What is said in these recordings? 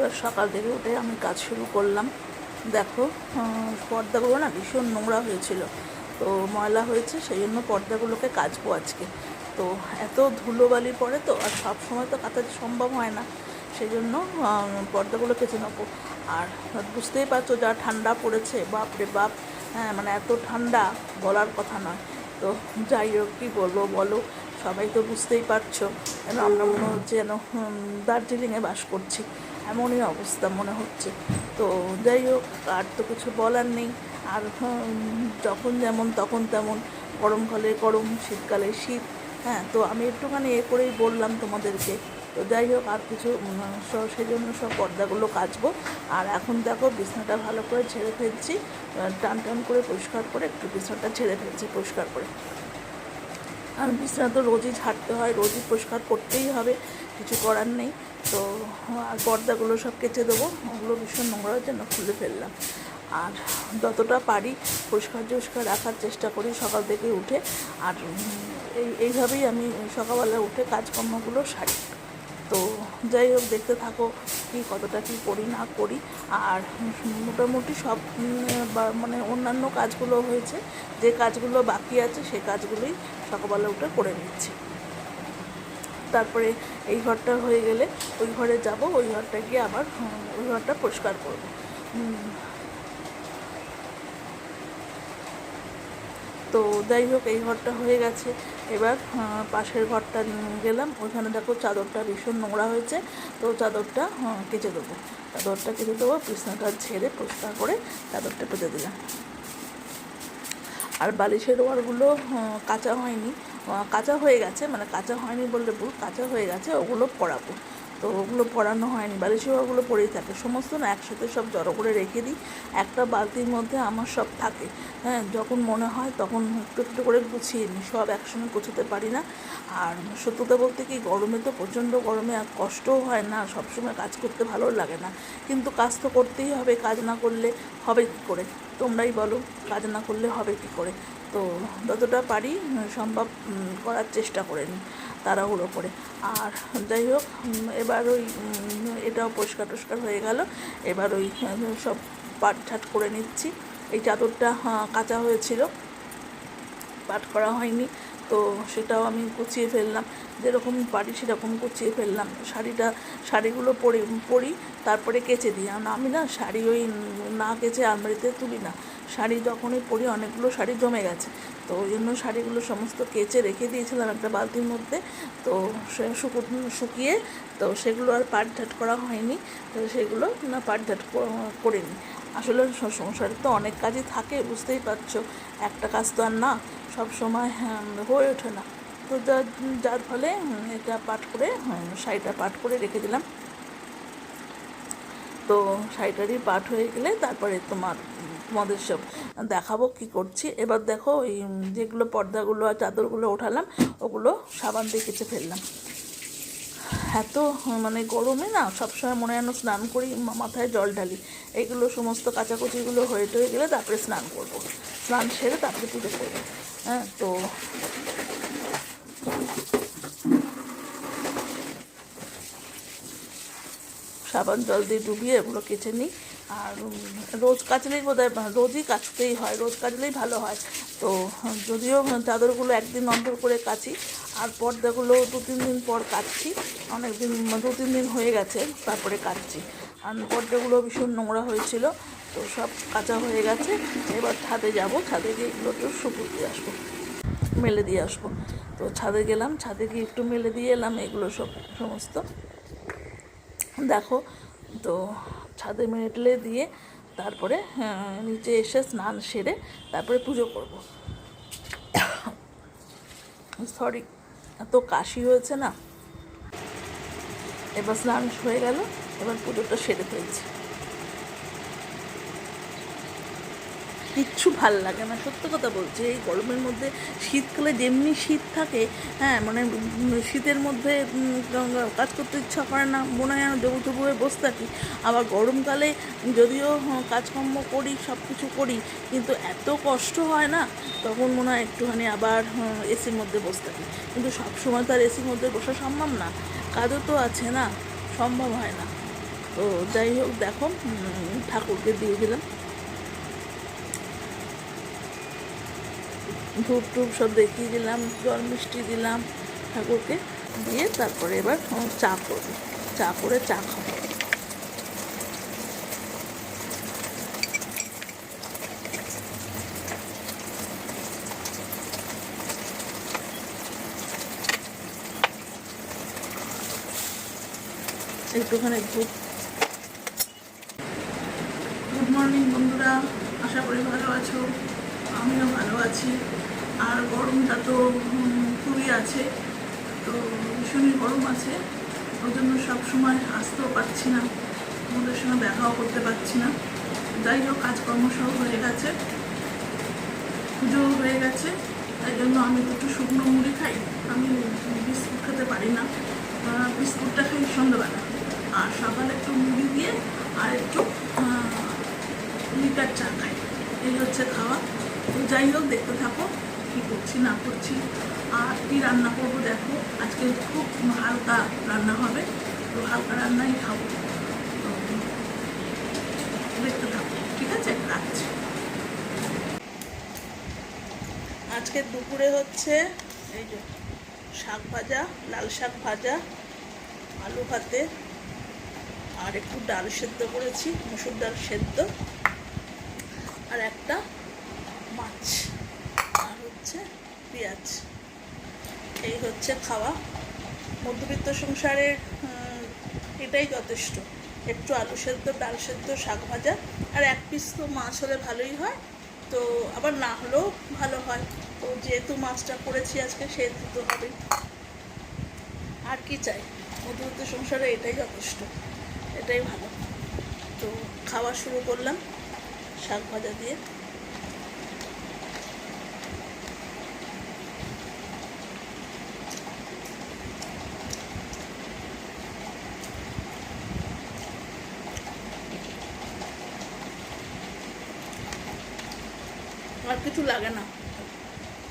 এবার সকাল থেকে উঠে আমি কাজ শুরু করলাম। দেখো পর্দাগুলো না ভীষণ নোংরা হয়েছিল। তো ময়লা হয়েছে সেই জন্য পর্দাগুলোকে কাচবো আজকে। তো এত ধুলোবালি পড়ে তো আর সব সময় তো কাচা সম্ভব হয় না। সেই জন্য পর্দাগুলো কেচে নেব। আর বুঝতেই পারছ যা ঠান্ডা পড়েছে বাপ রে বাপ। হ্যাঁ মানে এত ঠান্ডা বলার কথা নয়। তো যাই হোক কী বলব বলো? সবাই তো বুঝতেই পারছ। আমরা মনে হচ্ছে। যেন দার্জিলিংয়ে বাস করছি। এমনই অবস্থা মনে হচ্ছে। তো যাই হোক, আর তো কিছু বলার নেই। আর যখন যেমন তখন তেমন গরমকালে গরম, শীতকালে শীত। হ্যাঁ তো আমি একটুখানি এ করেই বললাম তোমাদেরকে। তো যাই হোক, আর কিছু সেই জন্য সব পর্দাগুলো কাচবো। আর এখন দেখো, বিছনাটা ভালো করে ছেড়ে ফেলছি। টান টান করে পরিষ্কার করে, একটু বিছনাটা ছেড়ে ফেলছি পরিষ্কার করে। আর বিছানা তো রোজই ঝাড়তে হয়, রোজই পরিষ্কার করতেই হবে, কিছু করার নেই। তো আর পর্দাগুলো সব কেচে দেবো। ওগুলো ভীষণ নোংরার জন্য খুলে ফেললাম। আর যতটা পারি পরিষ্কার টরিষ্কার রাখার চেষ্টা করি সকাল থেকে উঠে। আর এই, এইভাবেই আমি সকালবেলা উঠে কাজকর্মগুলো সারি। তো যাই হোক, দেখতে থাকো কি কতটা কি করি না করি। আর মোটামুটি সব মানে অন্যান্য কাজগুলো হয়েছে। যে কাজগুলো বাকি আছে সেই কাজগুলোই সকালবেলা উঠে করে নিচ্ছি। তারপরে এই ঘরটা হয়ে গেলে ওই ঘরে যাব, ওই ঘরটা গিয়ে আবার ওই ঘরটা পরিষ্কার করব। তো যাই হোক, এই ঘরটা হয়ে গেছে। এবার পাশের ঘরটা গেলাম। ওইখানে দেখো চাদরটা ভীষণ নোংরা হয়েছে। তো চাদরটা কেচে দেবো। চাদরটা কেচে দেবো, বিছনাটা ছেড়ে পরিষ্কার করে চাদরটা পেতে দিলাম। আর বালিশের ওয়ারগুলো কাঁচা হয়নি। কাঁচা হয়ে গেছে মানে কাঁচা হয়নি বললে ভুল কাঁচা হয়ে গেছে, ওগুলো পরাবো তো ওগুলো পড়ানো হয়নি বালিশের ওয়ারগুলো পরেই থাকে। সমস্ত না, একসাথে সব জড়ো করে রেখে দিই, একটা বালতির মধ্যে আমার সব থাকে। হ্যাঁ যখন মনে হয় তখন একটু একটু করে গুছিয়ে নিই, সব একসঙ্গে গুছোতে পারি না। আর সত্যতা বলতে কি, গরমে তো প্রচণ্ড গরমে আর কষ্টও হয় না, সবসময় কাজ করতে ভালো লাগে না। কিন্তু কাজ তো করতেই হবে, কাজ না করলে হবে কী করে? তোমরাই বলো, কাজ না করলে হবে কী করে? তো যতটা পারি সম্ভব করার চেষ্টা করে নিই তাড়াহুড়ো করে। আর যাই হোক এবার ওই এটাও পরিষ্কার টরিষ্কার হয়ে গেল। এবার ওই সব পাট ঠাট করে নিচ্ছি। এই চাদরটা কাঁচা হয়েছিল। পাট করা হয়নি, তো সেটাও আমি কুচিয়ে ফেললাম। যেরকম পারি সেরকম কুচিয়ে ফেললাম। শাড়িটা, শাড়িগুলো পরি পরি, তারপরে কেচে দিই। আমি না শাড়ি ওই না কেচে আলমারিতে তুলি না। শাড়ি যখনই পরি অনেকগুলো শাড়ি জমে গেছে। তো ওই জন্য শাড়িগুলো সমস্ত কেচে রেখে দিয়েছিলাম একটা বালতির মধ্যে। তো সে শুকু শুকিয়ে তো সেগুলো আর পাট ঠাট করা হয়নি। তো সেগুলো না পাট ঠাট করিনি। আসলে সংসারে তো অনেক কাজই থাকে বুঝতেই পারছ। একটা কাজ তো আর না সব সময় হ্যাঁ, হয়ে ওঠে না। তো যার যার ফলে এটা পাট করে শাড়িটা পাঠ করে রেখে দিলাম। তো শাড়িটারই পাঠ হয়ে গেলে তারপরে তোমার তোমাদের সব দেখাবো কি করছি। এবার দেখো ওই যেগুলো পর্দাগুলো আর চাদরগুলো ওঠালাম, ওগুলো সাবান দিয়ে কেচে ফেললাম। এত মানে গরমে না সবসময় মনে যেন স্নান করি মাথায় জল ঢালি। এইগুলো সমস্ত কাচাকুচিগুলো হয়ে টয়ে গেলে তারপরে স্নান করব। স্নান সেরে তারপরে পুজো করব। হ্যাঁ তো সাবান জল দিয়ে ডুবিয়ে এগুলো কেচে নিই। আর রোজ কাচলেই বোধ হয় রোজই কাচতেই হয়, রোজ কাচলেই ভালো হয়। তো যদিও চাদরগুলো একদিন অন্তর করে কাচি, আর পর্দাগুলো দু, তিন দিন পর কাচছি অনেক দিন দু, তিন দিন হয়ে গেছে, তারপরে কাচছি আর পর্দাগুলো ভীষণ নোংরা হয়েছিল, তো সব কাঁচা হয়ে গেছে। এবার ছাদে যাব, ছাদে গিয়ে এগুলো একটু শুকুর দিয়ে আসব, মেলে দিয়ে আসব। তো ছাদে গেলাম, ছাদে গিয়ে একটু মেলে দিয়ে এলাম, এগুলো সব সমস্ত। দেখো, তো ছাদে মেটলে দিয়ে তারপরে আহ, নিচে এসে স্নান সেরে তারপরে পুজো করব। সরি এত কাশি হয়েছে না। এবার স্নান হয়ে গেল এবার পুজোটা সেরে ফেলছি। কিচ্ছু ভালো লাগে না। সত্য কথা বলছি এই গরমের মধ্যে শীতকালে যেমনি শীত থাকে হ্যাঁ মানে শীতের মধ্যে কাজ করতে ইচ্ছা করে না মনে হয় দেবু তবু হয়ে বসে থাকি। আবার গরমকালে যদিও হ্যাঁ, কাজকর্ম করি সব কিছু করি কিন্তু এত কষ্ট হয় না তখন মনে হয় একটুখানি আবার এসির মধ্যে বসে থাকি। কিন্তু সব সময় তো আর এসির মধ্যে বসা সম্ভব না কাজও তো আছে না সম্ভব হয় না। তো যাই হোক দেখো ঠাকুরকে দিয়ে দিলাম। ধূপ টুপ সব দেখিয়ে দিলাম, জল মিষ্টি দিলাম ঠাকুরকে, দিয়ে তারপরে এবার চা করব। চা করে চা খাব। একটুখানি ধূপ। গুড মর্নিং বন্ধুরা। আশা করি ভালো আছো। আমিও ভালো আছি। আর গরমটা তো খুবই আছে। তো ভীষণই গরম আছে। ওই জন্য সবসময় আসতেও পারছি না। ওদের সঙ্গে দেখাও করতে পারছি না। যাই হোক, কাজকর্ম সব হয়ে গেছে। পুজো হয়ে গেছে। তাই জন্য আমি দুটো শুকনো মুড়ি খাই। আমি বিস্কুট খেতে পারি না। বিস্কুটটা খাই সন্ধ্যেবেলা। আর সকালে একটু মুড়ি দিয়ে আর একটু লিকার চা খাই। এই হচ্ছে খাওয়া। তো যাই হোক, দেখতে থাকো কী করছি, না করছি। আর কী রান্না করব দেখো, আজকে খুব হালকা রান্না হবে। তো হালকা রান্নাই খাব। দেখতে থাকো, ঠিক আছে? রাখছি। আজকে দুপুরে হচ্ছে এই যে শাক ভাজা, লাল শাক ভাজা, আলু ভাতে, আর একটু ডাল সেদ্ধ করেছি, মুসুর ডাল সেদ্ধ। আর একটা মাছ। আর হচ্ছে পেঁয়াজ। এই হচ্ছে খাওয়া। মধ্যবিত্ত সংসারের এটাই যথেষ্ট। একটু আলু সেদ্ধ, ডাল সেদ্ধ, শাক ভাজা। আর এক পিস তো মাছ হলে ভালোই হয়। তো আবার না হলেও ভালো হয়। তো যেহেতু মাছটা করেছি আজকে, সেহেতু তো হবেই। আর কি চাই? মধ্যবিত্ত সংসারে এটাই যথেষ্ট। এটাই ভালো। তো খাওয়া শুরু করলাম, শাক ভাজা দিয়ে। আর কিছু লাগে না।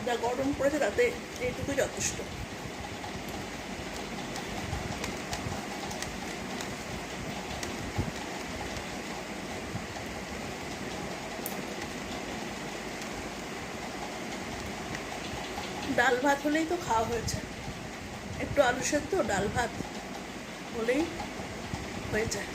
যা গরম পড়েছে তাতে এইটুকুই যথেষ্ট। ডাল ভাত হলেই তো খাওয়া হয়েছে। একটু আলু সেদ্ধ, ডাল ভাত হলেই হয়ে যায়।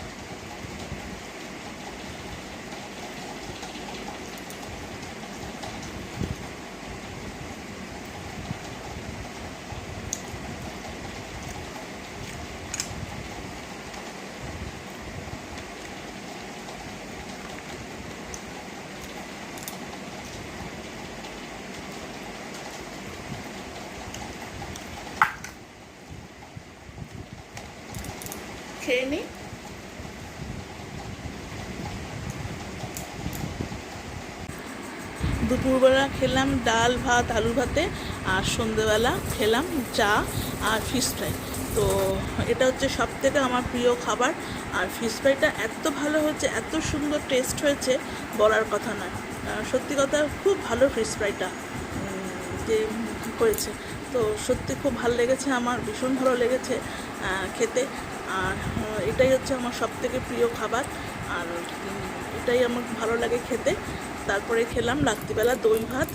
খেয়ে নিই। দুপুরবেলা খেলাম ডাল, ভাত, আলু ভাতে, আর সন্ধেবেলা খেলাম চা আর ফিশ ফ্রাই তো এটা হচ্ছে সব থেকে আমার প্রিয় খাবার। আর ফিশ ফ্রাইটা এত ভালো হচ্ছে এত সুন্দর টেস্ট হয়েছে, বলার কথা নয়। সত্যি কথা খুব ভালো ফিশ ফ্রাইটা যে করেছে তো সত্যি খুব ভালো লেগেছে, আমার ভীষণ ভালো লেগেছে খেতে। আর এটাই হচ্ছে আমার সব থেকে প্রিয় খাবার। আর এটাই আমার ভালো লাগে খেতে। তারপরে খেলাম রাত্রিবেলা দই ভাত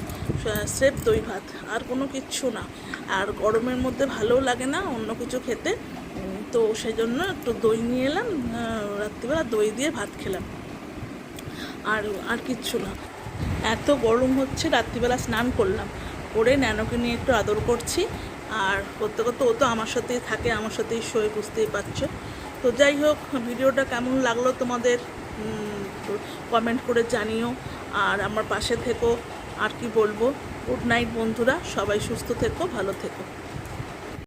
স্রেফ দই ভাত, আর কোনো কিচ্ছু না। আর গরমের মধ্যে ভালোও লাগে না অন্য কিছু খেতে। তো সেই জন্য একটু দই নিয়ে এলাম রাত্রিবেলা দই দিয়ে ভাত খেলাম। আর আর কিচ্ছু না। এত গরম হচ্ছে, রাত্রিবেলা স্নান করলাম। করে ন্যানোকে নিয়ে একটু আদর করছি। আর করতে করতে ও তো আমার সাথেই থাকে, আমার সাথেই শোয়ে, বুঝতেই পারছ। তো যাই হোক, ভিডিওটা কেমন লাগল তোমাদের কমেন্ট করে জানিও। আর আমার পাশে থেকো, আর কি বলব। গুড নাইট বন্ধুরা। সবাই সুস্থ থেকো, ভালো থেকো।